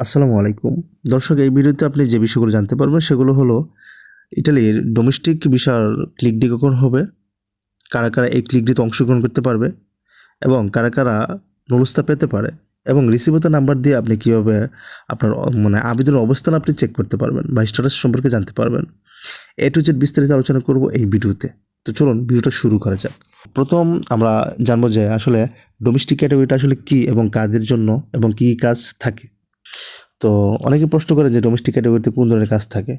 আসসালামু আলাইকুম। দর্শক, এই ভিডিওতে আপনি যে বিষয়গুলো জানতে পারবেন সেগুলো হলো ইটালির ডোমেস্টিক ভিসার ক্লিক ডি কখন হবে, কারা কারা এই ক্লিক ডিতে অংশগ্রহণ করতে পারবে এবং কারা কারা নুরুস্তা পেতে পারে এবং রিসিভতা নাম্বার দিয়ে আপনি কীভাবে আপনার মানে আবেদনের অবস্থান আপনি চেক করতে পারবেন বা স্ট্যাটাস সম্পর্কে জানতে পারবেন। এ টু জেড বিস্তারিত আলোচনা করব এই ভিডিওতে। তো চলুন ভিডিওটা শুরু করা যাক। প্রথম আমরা জানব যে আসলে ডোমেস্টিক ক্যাটাগরিটা আসলে কী এবং কাদের জন্য এবং কী কী কাজ থাকে। তো অনেকে প্রশ্ন করে যে ডোমেস্টিক ক্যাটাগরিতে কোন ধরনের কাজ থাকে?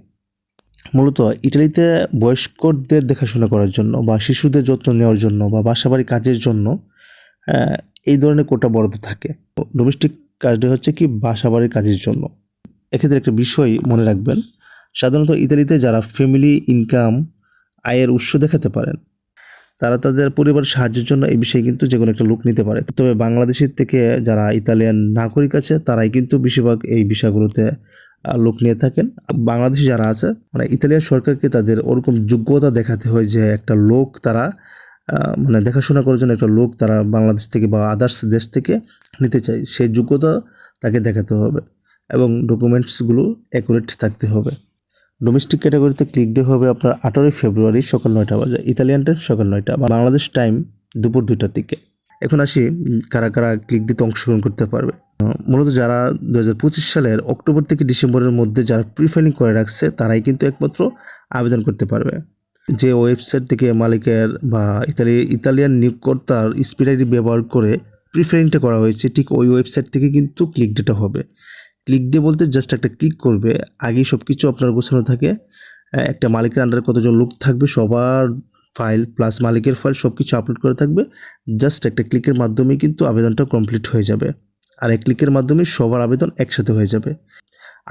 মূলত ইটালিতে বয়স্কদের দেখাশোনা করার জন্য বা শিশুদের যত্ন নেওয়ার জন্য বা বাসাবাড়ি কাজের জন্য এই ধরনের কোটা বরাদ্দ থাকে। ডোমেস্টিক কাজটি হচ্ছে কি বাসাবাড়ির কাজের জন্য। এক্ষেত্রে একটা বিষয় মনে রাখবেন, সাধারণত ইতালিতে যারা ফ্যামিলি ইনকাম আয়ের উৎস দেখাতে পারেন তারা তাদের পরিবার সাহায্যের জন্য এই বিষয়ে কিন্তু যে কোনো একটা লোক নিতে পারে। তবে বাংলাদেশের থেকে যারা ইতালিয়ান নাগরিক আছে, তারাই কিন্তু বেশিরভাগ এই বিষয়গুলোতে লোক নিয়ে থাকেন। বাংলাদেশি যারা আছে মানে ইতালিয়ান সরকারকে তাদের ওরকম যোগ্যতা দেখাতে হয় যে একটা লোক তারা মানে দেখাশোনা করার জন্য একটা লোক তারা বাংলাদেশ থেকে বা আদার্স দেশ থেকে নিতে চায়। সেই যোগ্যতা তাকে দেখাতে হবে এবং ডকুমেন্টসগুলো অ্যাকুরেট থাকতে হবে। ডোমেস্টিক ক্যাটাগরিতে ক্লিক ডে হবে আপনার আঠারোই ফেব্রুয়ারি সকাল নয়টা বাজে। ইতালিয়ান টাইম সকাল নয়টা। বাংলাদেশ টাইম দুপুর দুইটার দিকে। এখন আসি কারা কারা ক্লিক ডিতে অংশগ্রহণ করতে পারবে। মূলত যারা দু হাজার পঁচিশ সালের অক্টোবর থেকে ডিসেম্বরের মধ্যে যারা প্রিফাইলিং করে রাখছে, তারাই কিন্তু একমাত্র আবেদন করতে পারবে। যে ওয়েবসাইট থেকে মালিকের বা ইতালি ইতালিয়ান নিয়োগকর্তার স্পিড আইডি ব্যবহার করে প্রিফাইলিংটা করা হয়েছে, ঠিক ওই ওয়েবসাইট থেকে কিন্তু ক্লিক ডেটা হবে। ক্লিক ডে বলতে জাস্ট একটা ক্লিক করবে, আগেই সব কিছু আপনার গোছানো থাকে। একটা মালিকের আন্ডারে কতজন লোক থাকবে, সবার ফাইল প্লাস মালিকের ফাইল সব কিছু আপলোড করে থাকবে। জাস্ট একটা ক্লিকের মাধ্যমে কিন্তু আবেদনটা কমপ্লিট হয়ে যাবে। আর এক ক্লিকের মাধ্যমে সবার আবেদন একসাথে হয়ে যাবে।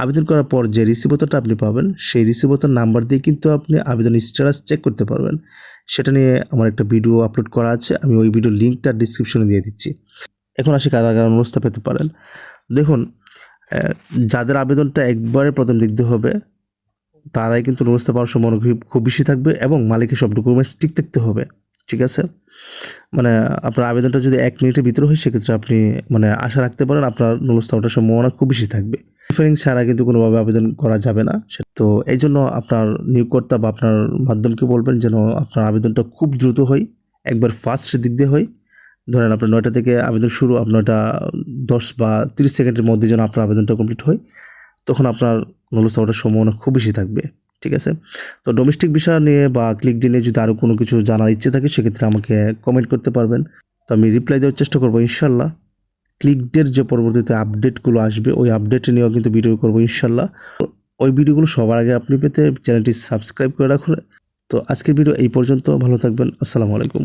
আবেদন করার পর যে রিসিভতাটা আপনি পাবেন, সেই রিসিভতার নাম্বার দিয়ে কিন্তু আপনি আবেদন স্ট্যাটাস চেক করতে পারবেন। সেটা নিয়ে আমার একটা ভিডিও আপলোড করা আছে, আমি ওই ভিডিও লিঙ্কটা ডিসক্রিপশনে দিয়ে দিচ্ছি। এখন আসি কারা কারা অনুরোধটা পেতে পারেন। দেখুন যাদের আবেদনটা একবারে প্রথম দেখতে হবে, তারাই কিন্তু অনুরোধটা পাওয়ার সম্ভাবনা খুব বেশি থাকবে এবং মালিকের সব ডকুমেন্টস ঠিক থাকতে হবে, ঠিক আছে? মানে আপনার আবেদনটা যদি এক মিনিটের ভিতরে হয়, সেক্ষেত্রে আপনি মানে আশা রাখতে পারেন আপনার ওঠার সম্ভাবনা খুব বেশি থাকবে। প্রিফারিং ছাড়া কিন্তু কোনোভাবে আবেদন করা যাবে না। তো এই জন্য আপনার নিয়োগকর্তা বা আপনার মাধ্যমকে বলবেন যেন আপনার আবেদনটা খুব দ্রুত হয়, একবার ফার্স্ট দিক দিয়ে হয়। ধরেন আপনার নয়টা থেকে আবেদন শুরু, আপনার দশ বা তিরিশ সেকেন্ডের মধ্যে যেন আপনার আবেদনটা কমপ্লিট হয়, তখন আপনার ওঠার সম্ভাবনা খুব বেশি থাকবে, ঠিক আছে? তো ডোমেস্টিক বিষয় নিয়ে বা ক্লিক নিয়ে যদি আরও কোনো কিছু জানার ইচ্ছে থাকে, সেক্ষেত্রে আমাকে কমেন্ট করতে পারবেন। তো আমি রিপ্লাই দেওয়ার চেষ্টা করব ইনশাল্লাহ। ক্লিকডের যে পরবর্তীতে আপডেটগুলো আসবে, ওই আপডেট নিয়েও কিন্তু ভিডিও করব ইনশাল্লাহ। ওই ভিডিওগুলো সবার আগে আপনি পেতে চ্যানেলটি সাবস্ক্রাইব করে রাখুন। তো আজকের ভিডিও এই পর্যন্ত, ভালো থাকবেন, আসসালামু আলাইকুম।